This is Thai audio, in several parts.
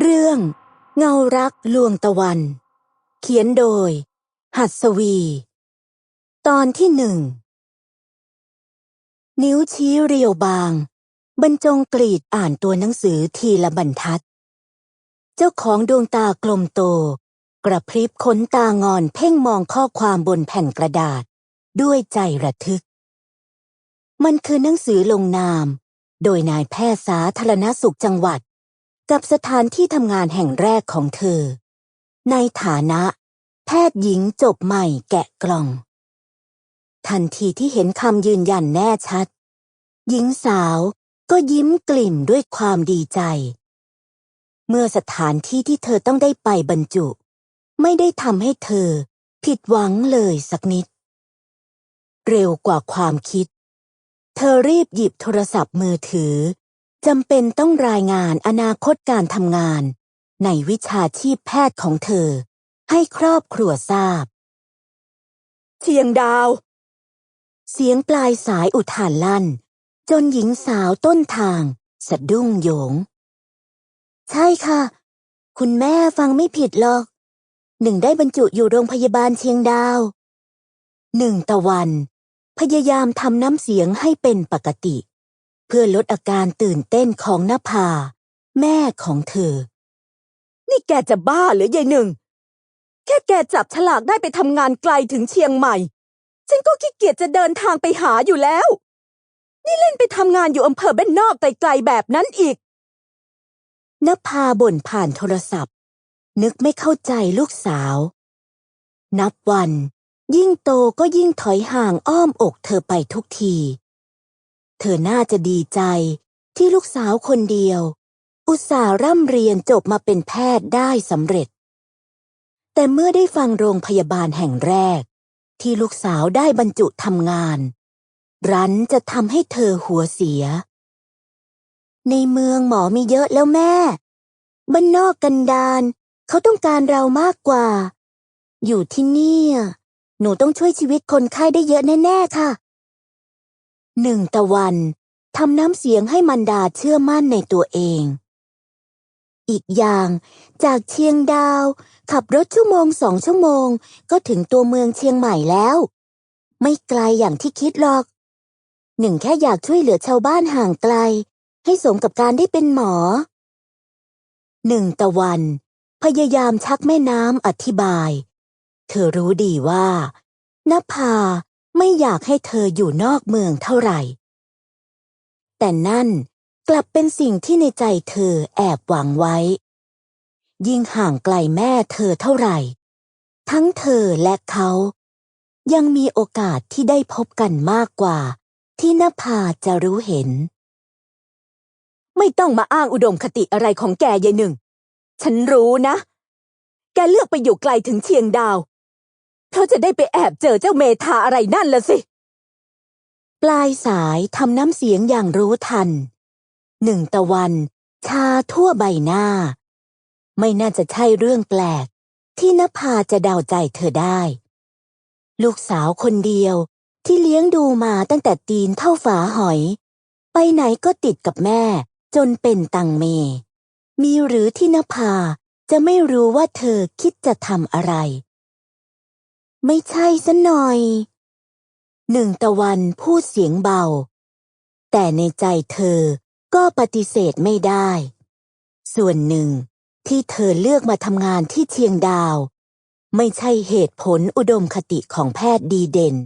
เรื่องเงารักลวงตะวัน เขียนโดย หัสวี ตอนที่หนึ่ง นิ้วชี้เรียวบาง บรรจงกรีดอ่านตัวหนังสือทีละบรรทัด เจ้าของดวงตากลมโต กระพริบขนตางอนเพ่งมองข้อความบนแผ่นกระดาษ ด้วยใจระทึก มันคือหนังสือลงนาม โดยนายแพทย์สาธารณสุขจังหวัด กับสถานที่ทำงานแห่งแรกของเธอ ในฐานะ แพทย์หญิงจบใหม่แกะกล่อง ทันทีที่เห็นคำยืนยันแน่ชัด หญิงสาวก็ยิ้มกลิ่มด้วยความดีใจ เมื่อสถานที่ที่เธอต้องได้ไปบรรจุ ไม่ได้ทำให้เธอ ผิดหวังเลยสักนิด เร็วกว่าความคิด เธอรีบหยิบโทรศัพท์มือถือจำเป็นต้องรายงานอนาคตการทำงาน ในวิชาชีพแพทย์ของเธอ ให้ครอบครัวทราบ เชียงดาว เสียงปลายสายอุทานลั่น จนหญิงสาวต้นทาง สะดุ้งโยง ใช่ค่ะ คุณแม่ฟังไม่ผิดหรอก หนึ่งได้บรรจุอยู่โรงพยาบาลเชียงดาว หนึ่งตะวัน พยายามทำน้ำเสียงให้เป็นปกติ เพื่อลดอาการตื่นเต้นของนภา แม่ของเธอ นี่แกจะบ้าหรือยายหนึ่ง แค่แกจับฉลากได้ไปทำงานไกลถึงเชียงใหม่ ฉันก็ขี้เกียจจะเดินทางไปหาอยู่แล้ว นี่เล่นไปทำงานอยู่อำเภอบ้านนอกไกลๆแบบนั้นอีกนภาบ่นผ่านโทรศัพท์ นึกไม่เข้าใจลูกสาว นับวัน ยิ่งโตก็ยิ่งถอยห่างอ้อมอกเธอไปทุกที เธอน่าจะดีใจที่ลูกสาวคนเดียว อุตส่าห์ร่ำเรียนจบมาเป็นแพทย์ได้สำเร็จ แต่เมื่อได้ฟังโรงพยาบาลแห่งแรก ที่ลูกสาวได้บรรจุทำงาน รั้นจะทำให้เธอหัวเสีย ในเมืองหมอมีเยอะแล้วแม่บ้านนอกกันดานเขาต้องการเรามากกว่า อยู่ที่นี่ หนูต้องช่วยชีวิตคนไข้ได้เยอะแน่ ๆ ค่ะ หนึ่งตะวันทำน้ำเสียงให้มันดาเชื่อมั่นในตัวเอง อีกอย่างจากเชียงดาว ขับรถชั่วโมงสองชั่วโมง ก็ถึงตัวเมืองเชียงใหม่แล้ว ไม่ไกลอย่างที่คิดหรอก หนึ่งแค่อยากช่วยเหลือชาวบ้านห่างไกล ให้สมกับการได้เป็นหมอ หนึ่งตะวัน พยายามชักแม่น้ำอธิบาย เธอรู้ดีว่านภาไม่อยากให้เธออยู่นอกเมืองเท่าไหร่ แต่นั่นกลับเป็นสิ่งที่ในใจเธอแอบหวังไว้ ยิ่งห่างไกลแม่เธอเท่าไหร่ ทั้งเธอและเขา ยังมีโอกาสที่ได้พบกันมากกว่า ที่นภาจะรู้เห็น ไม่ต้องมาอ้างอุดมคติอะไรของแกยายหนึ่ง ฉันรู้นะ แกเลือกไปอยู่ไกลถึงเชียงดาว เพราจะได้ไปแอบเจอเจ้าเมธาอะไรนั่นละสิ ปลายสายทำน้ำเสียงอย่างรู้ทัน หนึ่งตะวัน ชาทั่วใบหน้า ไม่น่าจะใช่เรื่องแปลก ที่นภาจะเดาใจเธอได้ ลูกสาวคนเดียวที่เลี้ยงดูมาตั้งแต่ตีนเท่าฝาหอย ไปไหนก็ติดกับแม่ จนเป็นตังเม มีหรือที่นภาจะไม่รู้ว่าเธอคิดจะทำอะไร ไม่ใช่ซะหน่อย หนึ่งตะวันพูดเสียงเบา แต่ในใจเธอก็ปฏิเสธไม่ได้ ส่วนหนึ่งที่เธอเลือกมาทำงานที่เชียงดาว ไม่ใช่เหตุผลอุดมคติของแพทย์ดีเด่น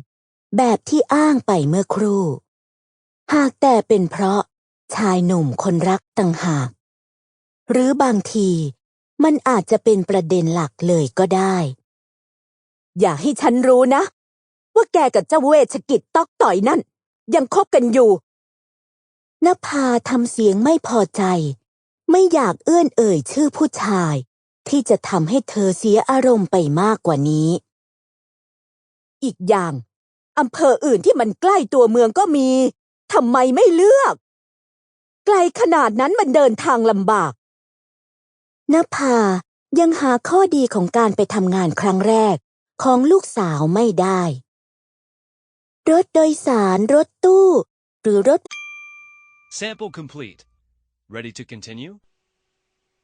แบบที่อ้างไปเมื่อครู่ หากแต่เป็นเพราะชายหนุ่มคนรักต่างหาก หรือบางทีมันอาจจะเป็นประเด็นหลักเลยก็ได้ อย่าให้ฉันรู้นะ ว่าแกกับเจ้าเวชกิจตอกต่อยนั่น ยังคบกันอยู่นภาทำเสียงไม่พอใจ ไม่อยากเอื้อนเอ่ยชื่อผู้ชาย ที่จะทำให้เธอเสียอารมณ์ไปมากกว่านี้ อีกอย่างอำเภออื่นที่มันใกล้ตัวเมืองก็มีทำไมไม่เลือก ไกลขนาดนั้นมันเดินทางลำบากนภายังหาข้อดีของการไปทำงานครั้งแรก ของลูกสาวไม่ได้ รถโดยสารรถตู้ หรือรถ Sample complete. Ready to continue?